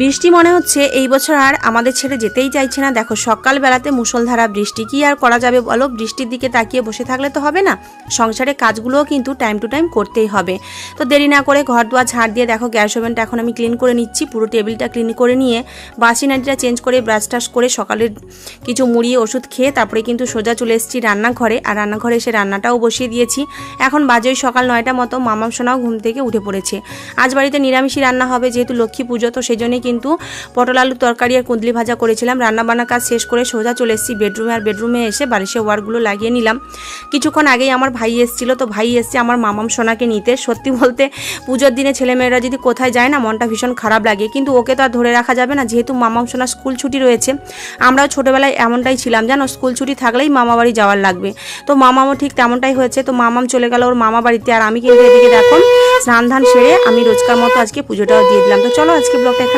বৃষ্টি মনে হচ্ছে, এই বছর আর আমাদের ছেড়ে যেতেই চাইছে না। দেখো, সকালবেলাতে মুষলধারা, বৃষ্টি কি আর করা যাবে বলো? বৃষ্টির দিকে তাকিয়ে বসে থাকলে তো হবে না। সংসারে কাজগুলোও কিন্তু টাইম টু টাইম করতেই হবে। তো দেরি না করে ঘর দুয়ার ঝাড় দিয়ে দেখো, গ্যাস ওভেনটা এখন আমি ক্লিন করে নিচ্ছি। পুরো টেবিলটা ক্লিন করে নিয়ে বাসি নাটিটা চেঞ্জ করে ব্রাশ টাশ করে সকালের কিছু মুড়ি, ওষুধ খেয়ে তারপরে কিন্তু সোজা চলে এসেছি রান্নাঘরে। আর রান্নাঘরে এসে রান্নাটাও বসিয়ে দিয়েছি। এখন বাজে ওই সকাল নয়টা মতো, মামাম সোনাও ঘুম থেকে উঠে পড়েছে। আজ বাড়িতে নিরামিষই রান্না হবে, যেহেতু লক্ষ্মী পুজো, তো সেই কিন্তু পটল আলুর তরকারি আর কুঁদলি ভাজা করেছিলাম। রান্নাবান্না কাজ শেষ করে সোজা চলে এসেছি বেডরুমে আর বেডরুমে এসে বালিশের ওয়ারগুলো লাগিয়ে নিলাম। কিছুক্ষণ আগেই আমার ভাই এসেছিল, তো ভাই এসছে আমার মামাম সোনাকে নিতে। সত্যি বলতে পুজোর দিনে ছেলেমেয়েরা যদি কোথায় যায় না, মনটা ভীষণ খারাপ লাগে। কিন্তু ওকে তো আর ধরে রাখা যাবে না, যেহেতু মামাম সোনার স্কুল ছুটি রয়েছে। আমরাও ছোটোবেলায় এমনটাই ছিলাম, জানো? স্কুল ছুটি থাকলেই মামা বাড়ি যাওয়ার লাগবে। তো মামামও ঠিক তেমনটাই হয়েছে। তো মামাম চলে গেল ওর মামা বাড়িতে। আর আমি কিন্তু এদিকে দেখো স্নান ধান সেরে আমি রোজকার মতো আজকে পুজোটাও দিয়ে দিলাম। তো চলো আজকে ব্লগটা এখানে